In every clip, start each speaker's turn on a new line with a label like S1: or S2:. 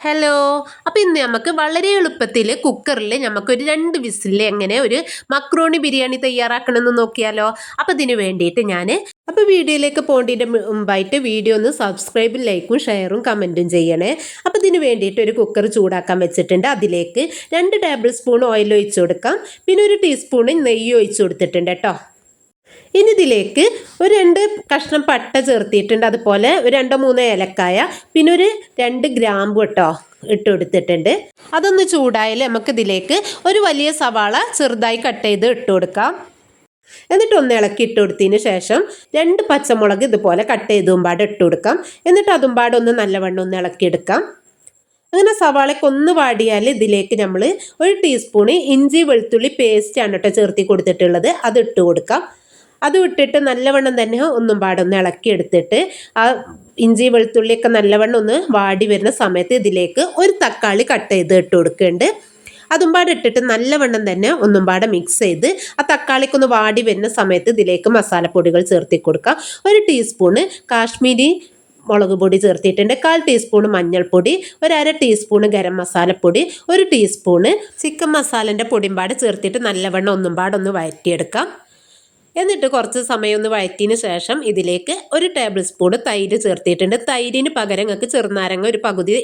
S1: Hello അപ്പോൾ ഇന്ന് നമുക്ക് വളരെ എളുപ്പത്തിൽ കുക്കറിൽ നമുക്കൊരു രണ്ട് വിസിലിൽ എങ്ങനെ ഒരു മക്രോണി ബിരിയാണി തയ്യാറാക്കണമെന്ന് നോക്കിയാലോ? അപ്പോൾ ഇതിന് വേണ്ടിയിട്ട് ഞാൻ അപ്പോൾ വീഡിയോയിലേക്ക് പോകേണ്ടതിന്റെ മുമ്പായിട്ട് വീഡിയോ ഒന്ന് സബ്സ്ക്രൈബും ലൈക്കും ഷെയറും കമന്റും ചെയ്യണേ. അപ്പോൾ ഇതിന് വേണ്ടിയിട്ട് ഒരു കുക്കർ ചൂടാക്കാൻ വെച്ചിട്ടുണ്ട്. അതിലേക്ക് രണ്ട് ടേബിൾ സ്പൂൺ ഓയിൽ ഒഴിച്ചു കൊടുക്കാം. പിന്നെ ഒരു ടീസ്പൂൺ നെയ്യ് ഒഴിച്ചു കൊടുത്തിട്ടുണ്ട് കേട്ടോ. ഇനി ഇതിലേക്ക് ഒരു രണ്ട് കഷ്ണം പട്ട ചേർത്തിയിട്ടുണ്ട്. അതുപോലെ ഒരു രണ്ടോ മൂന്നോ ഏലക്കായ പിന്നെ ഒരു രണ്ട് ഗ്രാമ്പു കേട്ടോ ഇട്ട് കൊടുത്തിട്ടുണ്ട്. അതൊന്ന് ചൂടായാൽ നമുക്ക് ഇതിലേക്ക് ഒരു വലിയ സവാള ചെറുതായി കട്ട് ചെയ്ത് ഇട്ട് കൊടുക്കാം. എന്നിട്ട് ഒന്ന് ഇളക്കി ഇട്ട് കൊടുത്തതിന് ശേഷം രണ്ട് പച്ചമുളക് ഇതുപോലെ കട്ട് ചെയ്തുമ്പാട് ഇട്ട് കൊടുക്കാം. എന്നിട്ട് അതുമ്പാട് ഒന്ന് നല്ലവണ്ണം ഒന്ന് ഇളക്കിയെടുക്കാം അങ്ങനെ സവാളയ്ക്ക് ഒന്ന് വാടിയാൽ ഇതിലേക്ക് നമ്മൾ ഒരു ടീസ്പൂണ് ഇഞ്ചി വെളുത്തുള്ളി പേസ്റ്റ് ആണ് കേട്ടോ ചേർത്തി കൊടുത്തിട്ടുള്ളത്. അത് ഇട്ട് കൊടുക്കാം. അത് വിട്ടിട്ട് നല്ലവണ്ണം തന്നെ ഒന്നും പാടൊന്ന് ഇളക്കിയെടുത്തിട്ട് ആ ഇഞ്ചി വെളുത്തുള്ളിയൊക്കെ നല്ലവണ്ണം ഒന്ന് വാടി വരുന്ന സമയത്ത് ഇതിലേക്ക് ഒരു തക്കാളി കട്ട് ചെയ്ത് ഇട്ട് കൊടുക്കുന്നുണ്ട്. അതും പാടെ ഇട്ടിട്ട് നല്ലവണ്ണം തന്നെ ഒന്നും പാടെ മിക്സ് ചെയ്ത് ആ തക്കാളിക്കൊന്ന് വാടി വരുന്ന സമയത്ത് ഇതിലേക്ക് മസാലപ്പൊടികൾ ചേർത്തി കൊടുക്കുക ഒരു ടീസ്പൂണ് കാശ്മീരി മുളക് പൊടി ചേർത്തിട്ടുണ്ട്. കാൽ ടീസ്പൂൺ മഞ്ഞൾപ്പൊടി ഒരു അര ടീസ്പൂൺ ഗരം മസാലപ്പൊടി ഒരു ടീസ്പൂണ് ചിക്കൻ മസാലന്റെ പൊടിയും പാടെ ചേർത്തിട്ട് നല്ലവണ്ണം ഒന്നും പാടൊന്ന് വഴറ്റിയെടുക്കാം എന്നിട്ട് കുറച്ച് സമയം ഒന്ന് വഴറ്റിയതിന് ശേഷം ഇതിലേക്ക് ഒരു ടേബിൾ സ്പൂൺ തൈര് ചേർത്തിട്ടുണ്ട് തൈരിന് പകരം നിങ്ങൾക്ക് ചെറുനാരങ്ങ ഒരു പകുതി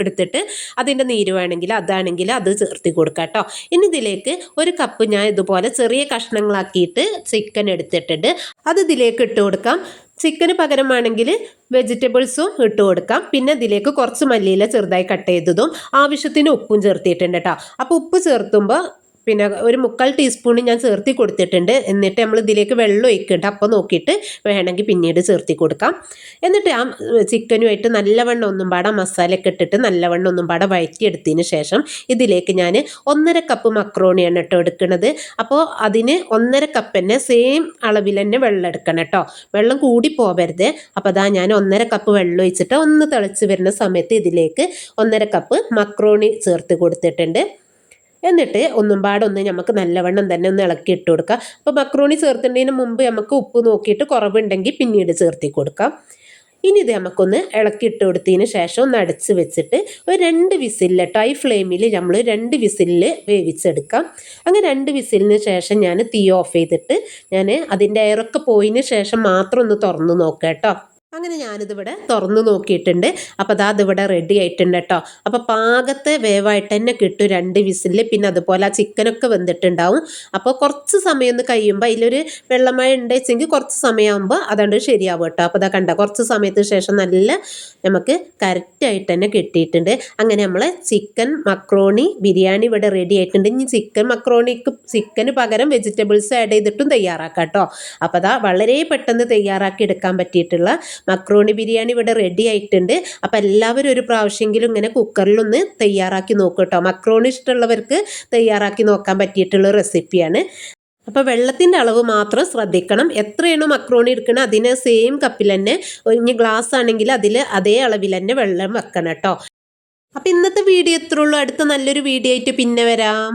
S1: എടുത്തിട്ട് അതിന്റെ നീര് വേണമെങ്കിൽ അതാണെങ്കിൽ അത് ചേർത്തി കൊടുക്കാം കേട്ടോ. ഇനി ഇതിലേക്ക് ഒരു കപ്പ് ഞാൻ ഇതുപോലെ ചെറിയ കഷ്ണങ്ങളാക്കിയിട്ട് ചിക്കൻ എടുത്തിട്ടുണ്ട്. അത് ഇതിലേക്ക് ഇട്ട് കൊടുക്കാം. ചിക്കന് പകരമാണെങ്കിൽ വെജിറ്റബിൾസും ഇട്ട് കൊടുക്കാം. പിന്നെ ഇതിലേക്ക് കുറച്ച് മല്ലിയില ചെറുതായി കട്ട് ചെയ്തതും ആവശ്യത്തിന് ഉപ്പും ചേർത്തിയിട്ടുണ്ട് കേട്ടോ. അപ്പോൾ ഉപ്പ് ചേർത്തുമ്പോൾ പിന്നെ ഒരു മുക്കാൽ ടീസ്പൂൺ ഞാൻ ചേർത്തി കൊടുത്തിട്ടുണ്ട്. എന്നിട്ട് നമ്മൾ ഇതിലേക്ക് വെള്ളം ഒഴിക്കേണ്ട. അപ്പോൾ നോക്കിയിട്ട് വേണമെങ്കിൽ പിന്നീട് ചേർത്തി കൊടുക്കാം. എന്നിട്ട് ആ ചിക്കനുമായിട്ട് നല്ലവണ്ണം ഒന്നും പാടെ മസാലയൊക്കെ ഇട്ടിട്ട് നല്ലവണ്ണം ഒന്നും പാടെ വഴറ്റിയെടുത്തതിന് ശേഷം ഇതിലേക്ക് ഞാൻ ഒന്നര കപ്പ് മക്രോണിയാണ് കേട്ടോ എടുക്കുന്നത്. അപ്പോൾ അതിന് ഒന്നര കപ്പ് തന്നെ സെയിം അളവിൽ തന്നെ വെള്ളം എടുക്കണം കേട്ടോ. വെള്ളം കൂടി പോവരുത്. അപ്പോൾ അതാ ഞാൻ ഒന്നര കപ്പ് വെള്ളം ഒഴിച്ചിട്ട് ഒന്ന് തിളച്ച് വരുന്ന സമയത്ത് ഇതിലേക്ക് ഒന്നര കപ്പ് മക്രോണി ചേർത്ത് കൊടുത്തിട്ടുണ്ട്. എന്നിട്ട് ഒന്നും പാടൊന്ന് നമുക്ക് നല്ലവണ്ണം തന്നെ ഒന്ന് ഇളക്കി ഇട്ട് കൊടുക്കാം. അപ്പോൾ മക്രോണി ചേർത്തുന്നതിന് മുമ്പ് നമുക്ക് ഉപ്പ് നോക്കിയിട്ട് കുറവുണ്ടെങ്കിൽ പിന്നീട് ചേർത്തി കൊടുക്കാം. ഇനി ഇത് നമുക്കൊന്ന് ഇളക്കി ഇട്ട് കൊടുത്തതിന് ശേഷം ഒന്ന് അടച്ച് വെച്ചിട്ട് ഒരു രണ്ട് വിസിലിൽ ടൈ ഫ്ലെയിമിൽ നമ്മൾ രണ്ട് വിസിലിൽ വേവിച്ചെടുക്കാം. അങ്ങനെ രണ്ട് വിസിലിന് ശേഷം ഞാൻ തീ ഓഫ് ചെയ്തിട്ട് ഞാൻ അതിന്റെ എയറൊക്കെ പോയതിന് ശേഷം മാത്രം ഒന്ന് തുറന്ന് നോക്കാം കേട്ടോ അങ്ങനെ ഞാനിതിവിടെ തുറന്നു നോക്കിയിട്ടുണ്ട്. അപ്പോൾ അതാ അതിവിടെ റെഡി ആയിട്ടുണ്ട് കേട്ടോ. അപ്പോൾ പാകത്തെ വേവായിട്ട് തന്നെ കിട്ടും രണ്ട് വിസിലിൽ പിന്നെ അതുപോലെ ആ ചിക്കനൊക്കെ വെന്തിട്ടുണ്ടാവും. അപ്പോൾ കുറച്ച് സമയം ഒന്ന് കഴിയുമ്പോൾ അതിലൊരു വെള്ളമഴ ഉണ്ടെച്ചെങ്കിൽ കുറച്ച് സമയമാകുമ്പോൾ അതുകൊണ്ട് ശരിയാവും കേട്ടോ. അപ്പോൾ അതാ കണ്ട കുറച്ച് സമയത്തിന് ശേഷം നല്ല നമുക്ക് കറക്റ്റായിട്ട് തന്നെ കിട്ടിയിട്ടുണ്ട്. അങ്ങനെ നമ്മൾ ചിക്കൻ മക്രോണി ബിരിയാണി ഇവിടെ റെഡി ആയിട്ടുണ്ട്. ഇനി ചിക്കൻ മക്രോണിക്ക് ചിക്കന് പകരം വെജിറ്റബിൾസ് ആഡ് ചെയ്തിട്ടും തയ്യാറാക്കാം കേട്ടോ. അപ്പോൾ അതാ വളരെ പെട്ടെന്ന് തയ്യാറാക്കി എടുക്കാൻ പറ്റിയിട്ടുള്ള മക്രോണി ബിരിയാണി ഇവിടെ റെഡി ആയിട്ടുണ്ട്. അപ്പോൾ എല്ലാവരും ഒരു പ്രാവശ്യമെങ്കിലും ഇങ്ങനെ കുക്കറിലൊന്ന് തയ്യാറാക്കി നോക്കും കേട്ടോ മക്രോണി ഇഷ്ടമുള്ളവർക്ക് തയ്യാറാക്കി നോക്കാൻ പറ്റിയിട്ടുള്ള റെസിപ്പിയാണ് അപ്പോൾ വെള്ളത്തിന്റെ അളവ് മാത്രം ശ്രദ്ധിക്കണം. എത്രയാണോ മക്രോണി എടുക്കണം അതിന് സെയിം കപ്പിൽ തന്നെ ഇനി ഗ്ലാസ് ആണെങ്കിൽ അതിൽ അതേ അളവിൽ തന്നെ വെള്ളം വെക്കണം കേട്ടോ അപ്പോൾ ഇന്നത്തെ വീഡിയോ എത്ര ഉള്ളൂ. അടുത്ത നല്ലൊരു വീഡിയോ ആയിട്ട് പിന്നെ വരാം.